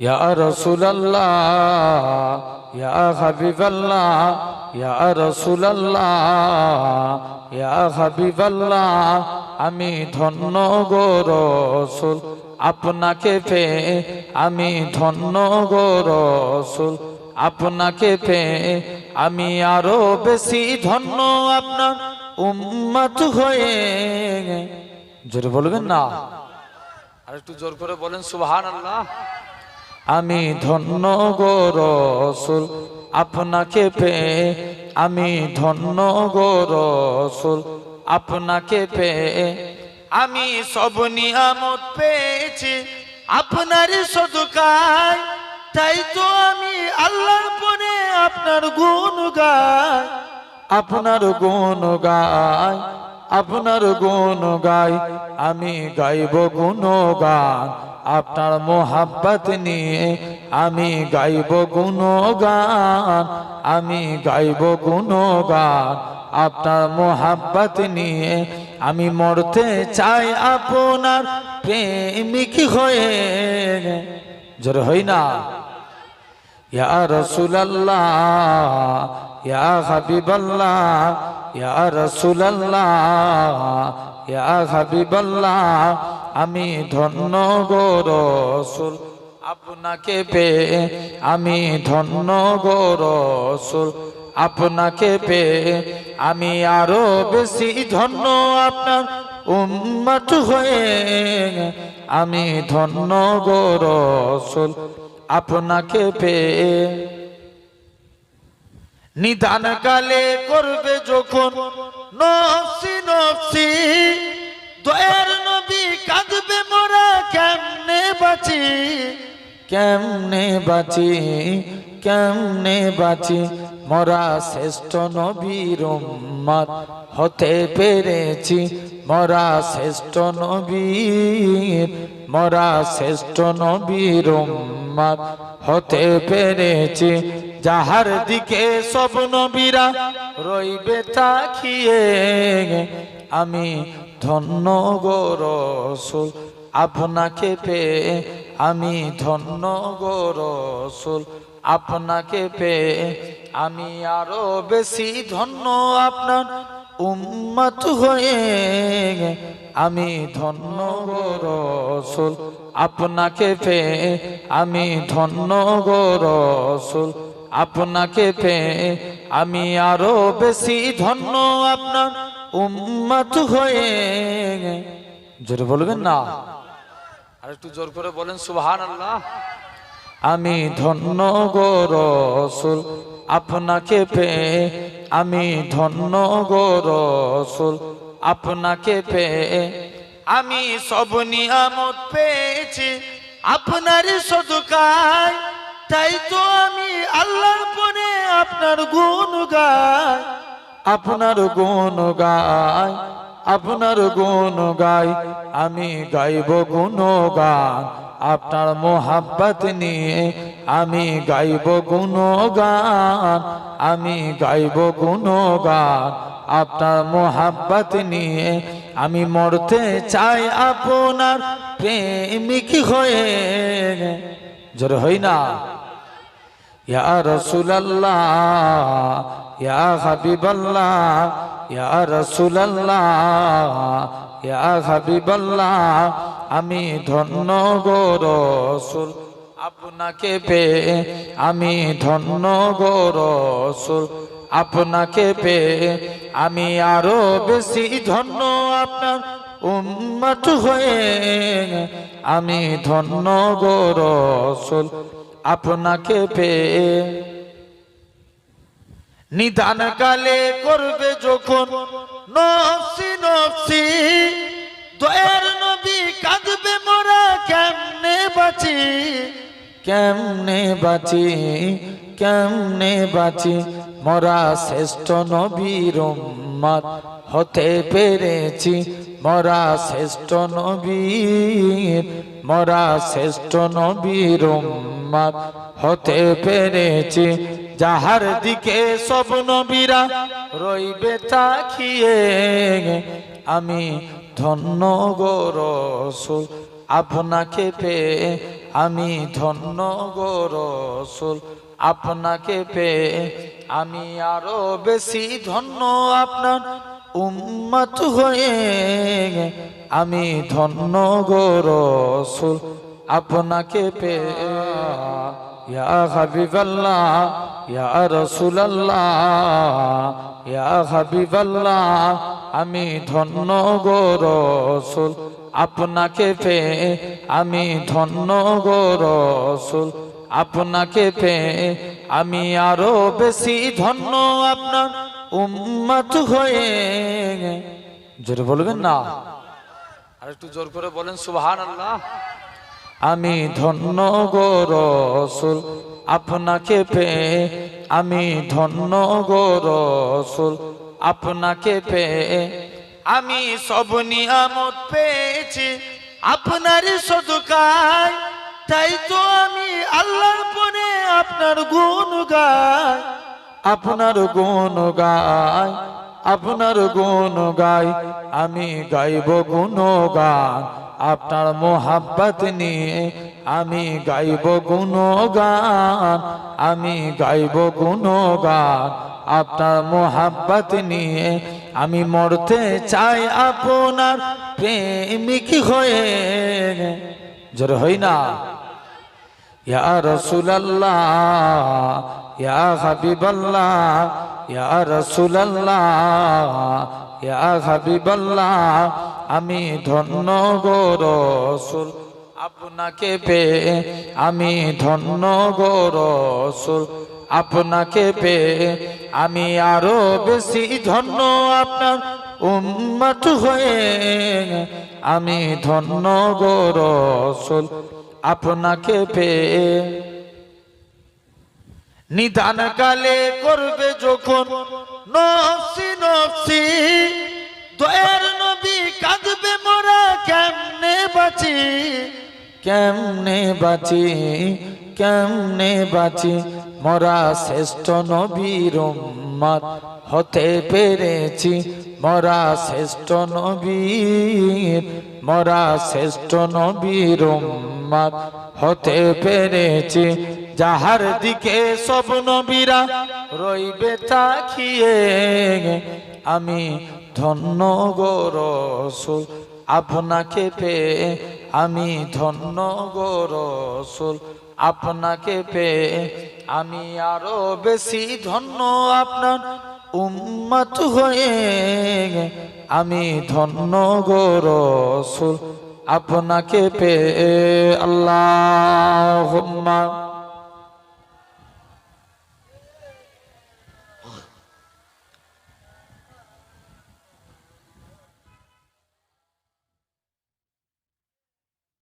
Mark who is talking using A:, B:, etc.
A: ইয়া রাসূলুল্লাহ, ইয়া হাবিবাল্লাহ, ইয়া রাসূলুল্লাহ, ইয়া হাবিবাল্লাহ, আমি ধন্য গো রসুল। আপনাকে পেয়ে আমি ধন্য গো রসুল। আপনাকে পেয়ে আমি আরও বেশি ধন্য আপনার উম্মত হয়ে জোরে বলবেন না? আর একটু জোর করে বলেন সুবহান আল্লাহ আমি ধন্য গো রসুল, আপনাকে পেয়ে আমি ধন্য গো রসুল, আপনাকে পেয়ে আমি সব নিয়ামত পেয়েছি, আপনার সদকায়। তাই তো আমি আল্লাহর পরে আপনার গুণ গাই আপনার গুণ গাই আপনার গুণ গাই আমি গাইব গুণ গান আপনার মোহাব্বত নিয়ে আমি গাইব গুণ গান আমি গাইব গুণ গান আপনার মোহাব্বত নিয়ে আমি মরতে চাই আপনার প্রেমিক হয়ে। জোর হই না। ইয়া রসুলাল্লাহ, ইয়া হাবিবাল্লাহ, ইয়া রসুলাল্লাহ আমি ধন্য গো রসুল। আপনাকে পেয়ে আমি ধন্য গো রসুল। আপনাকে পেয়ে আমি আরও বেশি ধন্য আপনার উম্মত হয়ে। আমি ধন্য গো রসুল, আপনাকে পেয়ে। নিদান কালে করবে যখন নফসি নফসি, দয়ার নবী কাঁদবে মোরা, কেমনে বাঁচি? কেমনে বাঁচি? কেমনে বাঁচি? মোরা শ্রেষ্ঠ নবীর উম্মত হতে পেরেছি। মোরা শ্রেষ্ঠ নবীর, মোরা শ্রেষ্ঠ নবীর উম্মত হতে পেরেছি। যাহার দিকে সব নবীরা রইবে তাকিয়ে আমি ধন্য গো আপনাকে পেয়ে আমি ধন্য গো আপনাকে পেয়ে আমি আরও বেশি ধন্য আপনার উম্মত হয়ে আমি ধন্য গো আপনাকে পেয়ে আমি ধন্য গো আপনাকে পেয়ে আমি আরও বেশি ধন্য আপনার উম্মত হয়ে জোরে বলবেন না। আর একটু জোর করে বলেন সুহান আল্লাহ আমি ধন্য গো রসুল আপনাকে পেয়ে আমি ধন্য গো রসুল আপনাকে পেয়ে আমি সব নিয়ামত পেয়েছি আপনার সদকায় তাই তো আমি আল্লাহর পরে আপনার গুণ গাই আপনার গুণ গাই আপনার গুণ গাই আমি গাইব গুণ গান আপনার মোহাব্বত নিয়ে আমি গাইব গুণ গান আমি গাইব গুণ গান আপনার মোহাব্বত নিয়ে আমি মরতে চাই আপনার প্রেমিক হয়ে। জোর হই না। ইয়া রসুলাল্লাহ, ইয়া হাবিবাল্লাহ, ইয়া রসুলাল্লাহ, ইয়া হাবিবাল্লাহ, আমি ধন্য গো রসুল আপনাকে পেয়ে, আমি ধন্য গো রসুল আপনাকে পেয়ে, আমি আরও বেশি ধন্য আপনার উম্মত হয়ে, আমি ধন্য গো রসুল আপনাকে পেয়ে নিদান কালে করবে যখন নফসি নফসি, দয়ার নবী কাঁদবে মোরা কেমনে বাঁচি? কেমনে বাঁচি? কেমনে বাঁচি? মোরা শ্রেষ্ঠ নবীর হতে পেরেছি। মোরা শ্রেষ্ঠ নবীর, মোরা শ্রেষ্ঠ নবীর হতে পেরেছি। যাহার দিকে সব নবীরা রইবে তাকিয়ে, আমি ধন্য গো আপনাকে পেয়ে আমি ধন্য গো আপনাকে পেয়ে আমি আরও বেশি ধন্য আপনার উম্মত হয়ে আমি ধন্য গো আপনাকে পেয়ে। ইয়া হাবিবাল্লাহ, ইয়া রসুলাল্লাহ, ইয়া হাবিবাল্লাহ, আমি ধন্য গো আপনাকে পেয়ে আমি ধন্য গো আপনাকে পেয়ে আমি আরও বেশি ধন্য আপনার উম্মত হয়ে জোরে বলবেন না। আর একটু জোর করে বলেন সুবহান আল্লাহ আমি ধন্য গো রসুল আপনাকে পেয়ে আমি ধন্য গো রসুল আপনাকে পেয়ে আমি সব নিয়ামত পেয়েছি আপনার সদকায়। তাই তো আমি আল্লাহর পরে আপনার গুণ গাই আপনার গুণ গাই, আপনার গুণ গাই, আমি গাইব গুণ গান আপনার মোহাব্বত নিয়ে আমি গাইব গুণ গান আমি গাইব গুণ গান আপনার মোহাব্বত নিয়ে আমি মরতে চাই আপনার প্রেমিক হয়ে। জোর হই না। ইয়া রসুলাল্লাহ ইয়া হাবিবাল্লাহ, ইয়া রসুলাল্লাহ, ইয়া হাবিবাল্লাহ, আমি ধন্য গো রসুল। আপনাকে পেয়ে আমি ধন্য গো রসুল। আপনাকে পেয়ে আমি আরও বেশি ধন্য আপনার উম্মত হয়ে, আমি ধন্য গো রসুল। আপনাকে পেয়ে নিদান কালে করবে যখন নফসি নফসি। দয়ার নবী কাঁদবে মোরা, কেমনে বাঁচি? কেমনে বাঁচি? কেমনে বাঁচি? মোরা শ্রেষ্ঠ নবীর উম্মত হতে পেরেছি। মোরা শ্রেষ্ঠ নবীর, মোরা শ্রেষ্ঠ নবীর উম্মত হতে পেরেছি। যাহার দিকে সব নবীরা রইবে তাকিয়ে আমি ধন্য গো আপনাকে পেয়ে আমি ধন্য গো আপনাকে পেয়ে আমি আরও বেশি ধন্য আপনার উম্মত হয়ে আমি ধন্য গো আপনাকে পেয়ে আল্লাহ